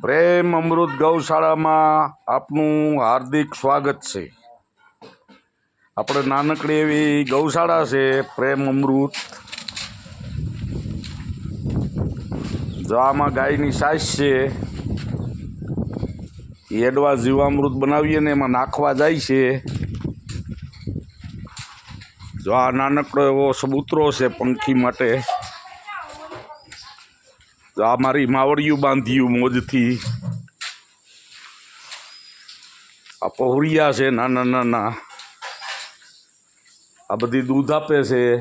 પ્રેમ અમૃત ગૌશાળામાં આપનું હાર્દિક સ્વાગત છે. આપણે નાનકડી એવી ગૌશાળા છે, પ્રેમ અમૃત. જો આમાં ગાયની સાઈઝ છે એડવા જીવામૃત બનાવીએ ને એમાં નાખવા જાય છે. જો આ નાનકડો એવો સબૂતરો છે પંખી માટે. આ મારી માવડિયું બાંધ્યું મોજથી. આ પહોરિયા છે, નાના નાના. આ બધી દૂધ આપે છે.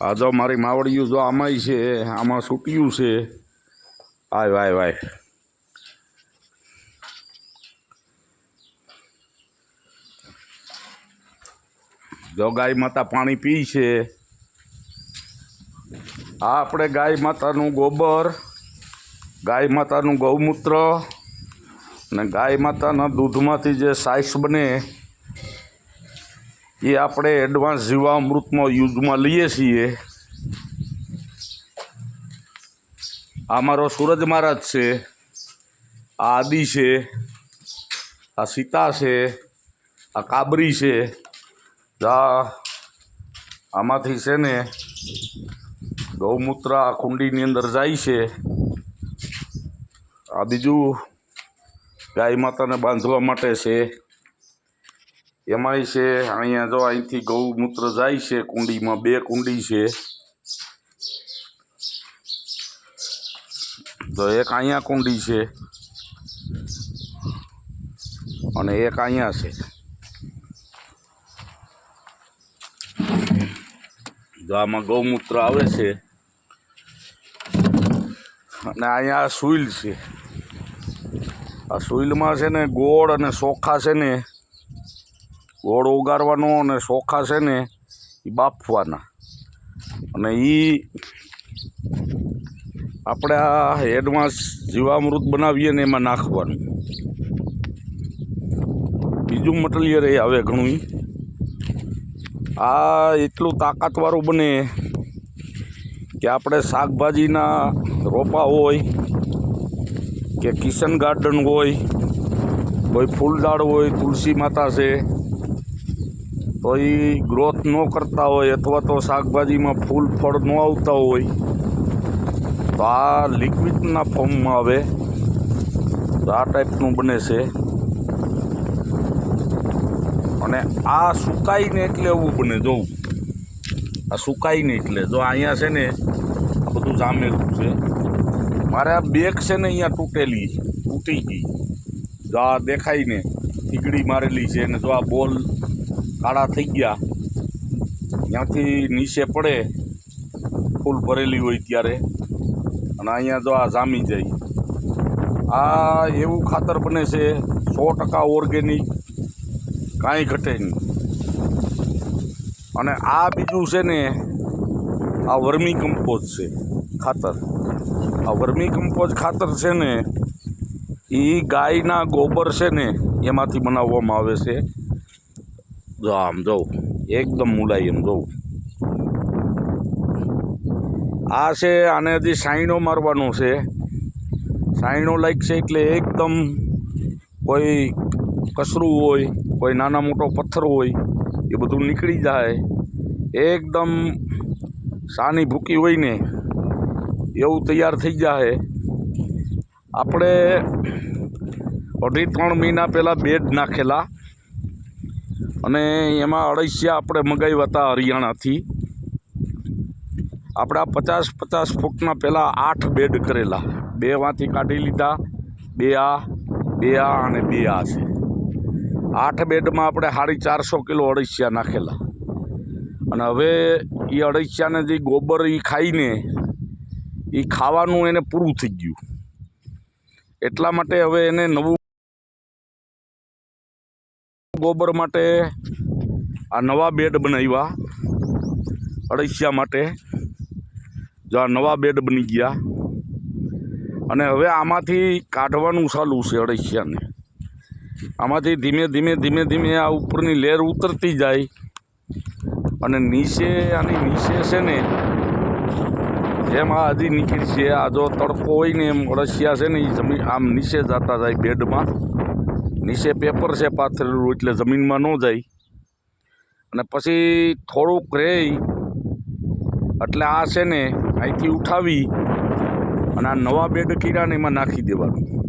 આ જો મારી માવડિયું જો આમાંય છે, આમાં સૂટ્યું છે. આય, વાય વાય. જો ગાય માતા પાણી પી છે. આ આપણે ગાય માતાનું ગોબર, ગાય માતાનું ગૌમૂત્ર અને ગાય માતાના દૂધમાંથી જે સાઇસ બને એ આપણે એડવાન્સ જીવામૃતમાં યુઝમાં લઈએ છીએ. આ મારો સૂરજ મહારાજ છે, આ આદિ છે, આ સીતા છે, આ કાબરી છે આમાંથી છે ને ગૌમૂત્ર આ કુંડીની અંદર જાય છે. આ બીજું ગાય માતાને બાંધવા માટે છે. એમાંય છે, અહીંયા જો અહીંથી ગૌમૂત્ર જાય છે, કુંડીમાં બે કુંડી છે. તો એક અહીંયા કુંડી છે અને એક અહીંયા છે. જો આમાં ગૌમૂત્ર આવે છે. અને અહીંયા સુઈલ છે. આ સુઈલમાં છે ને ગોળ અને ચોખા છે ને. ગોળ ઉગાડવાનો અને ચોખા છે ને એ બાફવાના. અને એ આપણે આ એડવાન્સ જીવામૃત બનાવીએ ને એમાં નાખવાનું. બીજું મટીરિયલ એ આવે ઘણું. આ એટલું તાકાતવાળું બને કે આપણે શાકભાજીના રોપા હોય, કે કિશન ગાર્ડન હોય, કોઈ ફૂલદાળ હોય, તુલસી માતા છે, તો એ ગ્રોથ ન કરતા હોય અથવા તો શાકભાજીમાં ફૂલ, ફળ ન આવતા હોય, તો આ લિક્વિડના ફોર્મમાં આવે. તો આ ટાઈપનું બને છે. અને આ સુકાઈને એટલે એવું બને જોવું આ સુકાઈને એટલે. જો અહીંયા છે ને, આ બધું જામેલું છે. મારે આ બેગ છે ને અહીંયા તૂટેલી તૂટી ગઈ. જો આ દેખાય ને મારેલી છે ને જો આ બોલ કાળા થઈ ગયા. ત્યાંથી નીચે પડે, ફૂલ ભરેલી હોય ત્યારે. અને અહીંયા જો આ જામી જાય. આ એવું ખાતર બને છે, સો ટકા ઓર્ગેનિક કાંઈ ઘટે નહીં. અને આ બીજું છે ને, આ વર્મી કમ્પોઝ છે, ખાતર. આ વર્મી કમ્પોઝ ખાતર છે ને, એ ગાયના ગોબર છે ને, એમાંથી બનાવવામાં આવે છે. જો આમ જોઉં એકદમ મુલાયમ જોઉં આ છે આને હજી સાઈનો મારવાનો છે. સાઈનો લાઈક છે એટલે એકદમ કોઈ કસરું હોય કોઈ નાના મોટો પથ્થર હોય, એ બધું નીકળી જાય. એકદમ સાની ભૂકી હોય ને, એવું તૈયાર થઈ જાય આપણે અઢી ત્રણ મહિના પહેલાં બેડ નાખેલા અને એમાં અળસિયા આપણે મગાવ્યા હતા હરિયાણાથી. આપણા પચાસ પચાસ ફૂટના પહેલાં આઠ બેડ કરેલા. બે વાંથી કાઢી લીધા, બે આ બે આ અને બે આ છે. આઠ બેડમાં આપણે સાડી ચારસો કિલો અળસિયા નાખેલા. અને હવે એ અળસિયાને જે ગોબર એ ખાઈને એ ખાવાનું એને પૂરું થઈ ગયું. એટલા માટે હવે એને નવું ગોબર માટે આ નવા બેડ બનાવ્યા. અળસિયા માટે. જો આ નવા બેડ બની ગયા. અને હવે આમાંથી કાઢવાનું ચાલુ છે અળસિયાને. આમાંથી ધીમે ધીમે ધીમે ધીમે આ ઉપરની લેર ઉતરતી જાય. અને નીચે આની નીચે છે ને, જેમ આ હજી નીકળી છે, આ જો તડકો હોય ને એમ અળસિયા છે ને એ જમીન આમ નીચે જતા જાય બેડમાં. નીચે પેપર છે પાથરેલું, એટલે જમીનમાં ન જાય. અને પછી થોડુંક રહે એટલે આ છે ને, અહીંથી ઉઠાવી અને આ નવા બેડ કીડાને એમાં નાખી દેવાનું.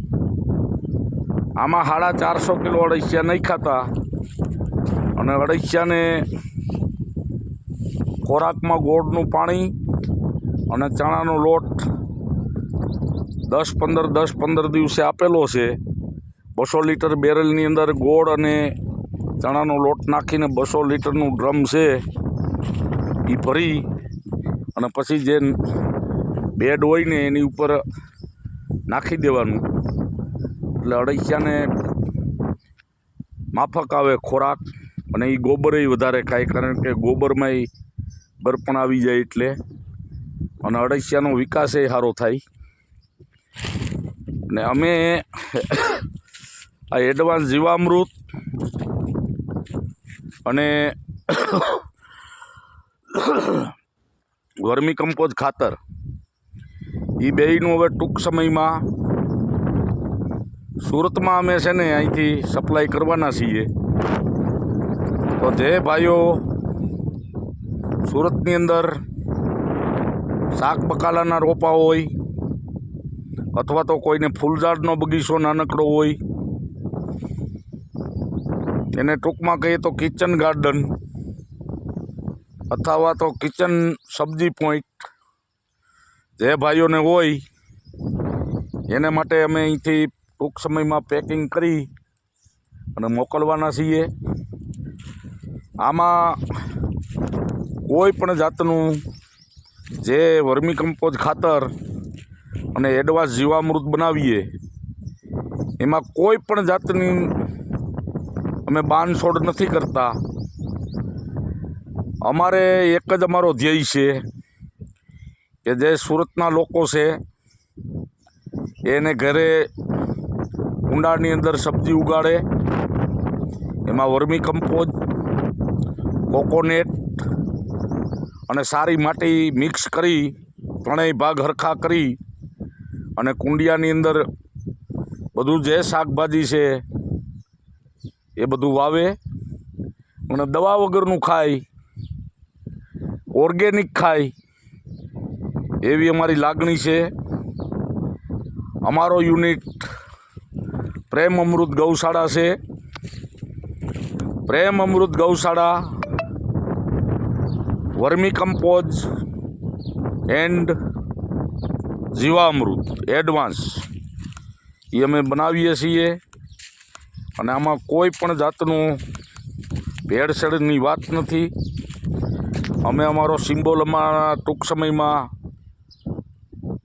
આમાં સાડા ચારસો કિલો અળસિયા નહીં ખાતા અને અળસિયાને ખોરાકમાં ગોળનું પાણી અને ચણાનો લોટ દસ પંદર દસ પંદર દિવસે આપેલો છે. બસો લીટર બેરલની અંદર ગોળ અને ચણાનો લોટ નાખીને બસો લીટરનું ડ્રમ છે એ ભરી અને પછી જે બેડ હોય ને એની ઉપર નાખી દેવાનું. એટલે અળસિયાને માફક આવે ખોરાક અને એ ગોબરે વધારે ખાય, કારણ કે ગોબરમાં ગરપણ આવી જાય એટલે. અને અળસિયાનો વિકાસ એ સારો થાય. ને અમે આ એડવાન્સ જીવામૃત અને વર્મી કમ્પોઝ ખાતર. એ બેયનું હવે ટૂંક સમયમાં સુરતમાં અમે છે ને અહીંથી સપ્લાય કરવાના છીએ. તો જે ભાઈઓ સુરતની અંદર શાક બકાલાના રોપા હોય, અથવા તો કોઈને ફૂલઝાડનો બગીચો નાનકડો હોય, એને ટૂંકમાં કહીએ તો કિચન ગાર્ડન અથવા તો કિચન સબ્જી પોઈન્ટ જે ભાઈઓને હોય, એને માટે અમે અહીંથી ટૂંક સમયમાં પેકિંગ કરી અને મોકલવાના છીએ. આમાં કોઈ પણ જાતનું જે વર્મી કમ્પોઝ ખાતર અને એડવાન્સ જીવામૃત બનાવીએ, એમાં કોઈ પણ જાતની અમે બાંધછોડ નથી કરતા. અમારે એક જ અમારો ધ્યેય છે કે જે સુરતના લોકો છે, એને ઘરે કુંડાની અંદર સબ્જી ઉગાડે. એમાં વર્મી કમ્પોઝ, કોકોનેટ અને સારી માટી મિક્સ કરી, ત્રણેય ભાગ હરખા કરી અને કુંડિયાની અંદર બધું જે શાકભાજી છે એ બધું વાવે અને દવા વગરનું ખાય, ઓર્ગેનિક ખાય એવી અમારી લાગણી છે. અમારો યુનિટ પ્રેમ અમૃત ગૌશાળા છે. પ્રેમ અમૃત ગૌશાળા, વર્મી કમ્પોઝ, એન્ડ જીવામૃત, એડવાન્સ. એ અમે બનાવીએ છીએ. અને આમાં કોઈ પણ જાતનું ભેળસેળની વાત નથી. અમે અમારો સિમ્બોલ અમારા ટૂંક સમયમાં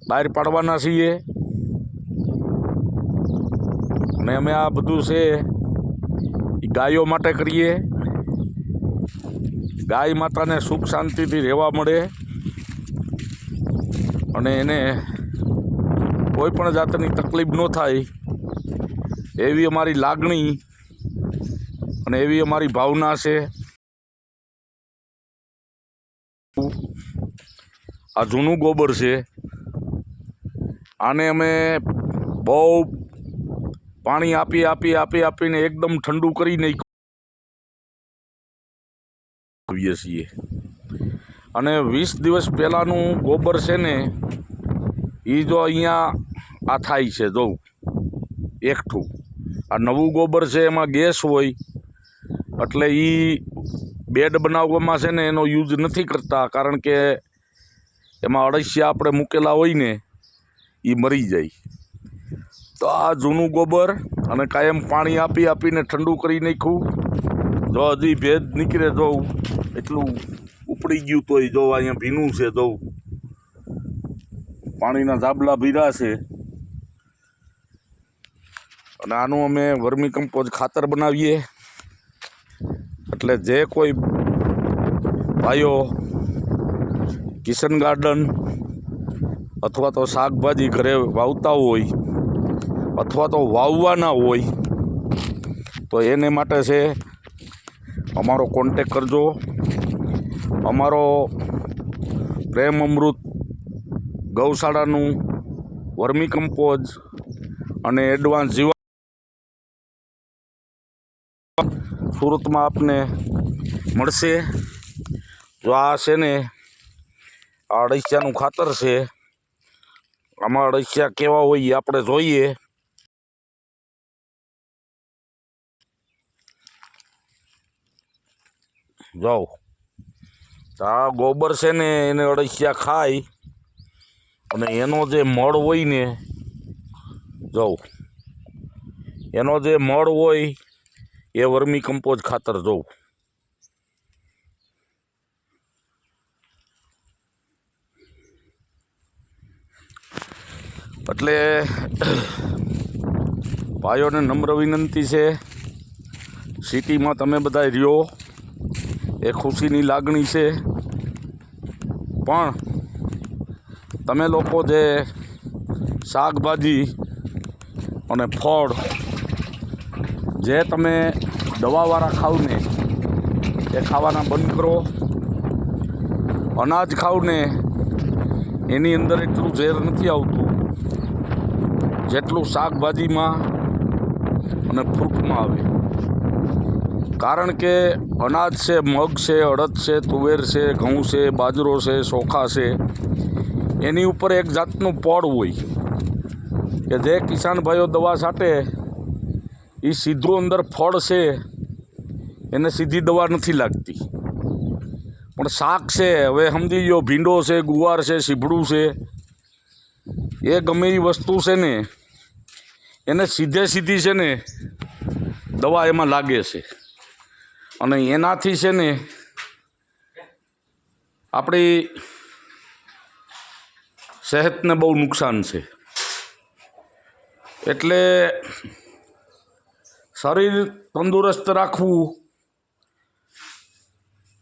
બહાર પાડવાના છીએ. અને અમે આ બધું છે એ ગાયો માટે કરીએ. ગાય માતાને સુખ શાંતિથી રહેવા મળે. અને એને કોઈ પણ જાતની તકલીફ ન થાય એવી અમારી લાગણી અને એવી અમારી ભાવના છે. આ જૂનું ગોબર છે. આને અમે બહુ પાણી આપી આપી આપી, આપીને એકદમ ઠંડુ કરી નાખીએ છીએ. અને વીસ દિવસ પહેલાંનું ગોબર છે ને એ જો અહીંયા આ થાય છે જોઉં એકઠું. આ નવું ગોબર છે, એમાં ગેસ હોય, એટલે એ બેડ બનાવવામાં છે ને, એનો યુઝ નથી કરતા, કારણ કે એમાં અળસિયા આપણે મૂકેલા હોય ને એ મરી જાય. તો આ જૂનું ગોબર અને કાયમ પાણી આપી આપીને ઠંડુ કરી નાખ્યું. જો હજી ભેજ નીકળે જોઉં એટલું ઉપડી ગયું તોય જો અહીંયા ભીનું છે જોઉં પાણીના ધાબલા ભીરા છે. અને આનું અમે વર્મી કમ્પોઝ ખાતર બનાવીએ. એટલે જે કોઈ ભાઈઓ કિચન ગાર્ડન અથવા તો શાકભાજી ઘરે વાવતા હોય અથવા તો વાવવાના હોય, તો એને માટે છે અમારો કોન્ટેક કરજો. અમારો પ્રેમ અમૃત ગૌશાળાનું વર્મી કમ્પોઝ અને એડવાન્સ જીવા સુરતમાં આપને મળશે. જો આ છે ને આ અળસિયાનું ખાતર છે, આમાં અળસિયા કેવા હોય એ આપણે જોઈએ. જાઓ. આ ગોબર છે ને એને અળસિયા ખાય અને એનો જે મળ હોય ને, જાઓ. એનો જે મળ હોય એ વર્મી કમ્પોઝ ખાતર જોઉં એટલે ભાઈઓને નમ્ર વિનંતી છે, સિટીમાં તમે બધા રહ્યો. એ ખુશીની લાગણી છે. પણ તમે લોકો જે શાકભાજી અને ફળ જે તમે દવાવાળા ખાવ ને એ ખાવાના બંધ કરો. અનાજ ખાવ ને એની અંદર એટલું ઝેર નથી આવતું જેટલું શાકભાજીમાં અને ફ્રૂટમાં આવે. કારણ કે અનાજ છે, મગ છે, અડદ છે, તુવેર છે, ઘઉં છે, બાજરો છે ચોખા છે, એની ઉપર એક જાતનું પડ હોય કે જે કિસાન ભાઈઓ દવા છાંટે એ સીધું અંદર ફળ છે, એને સીધી દવા નથી લાગતી. પણ શાક છે, હવે સમજી લો ભીંડો છે, ગુવાર છે, સીભડું છે, એ ગમે એ વસ્તુ છે ને, એને સીધે સીધી છે ને, દવા એમાં લાગે છે. અને એનાથી છે ને, આપણી સેહતને બહુ નુકસાન છે. એટલે શરીર તંદુરસ્ત રાખવું,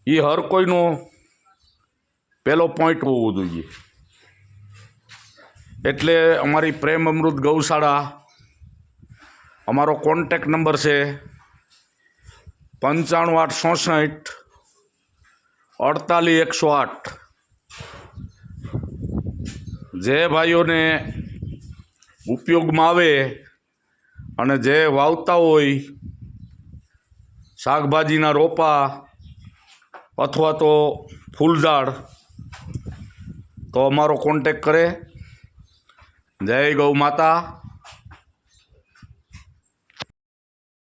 એ હર કોઈનો પહેલો પોઈન્ટ હોવો જોઈએ. એટલે અમારી પ્રેમ અમૃત ગૌશાળા, અમારો કોન્ટેક નંબર છે પંચાણું આઠ ચોસઠ અડતાલીસ એકસો આઠ. જે ભાઈઓને ઉપયોગમાં આવે અને જે વાવતા હોય, શાકભાજીના રોપા અથવા તો ફૂલઝાડ, તો અમારો કોન્ટેક કરે. જય ગૌ માતા.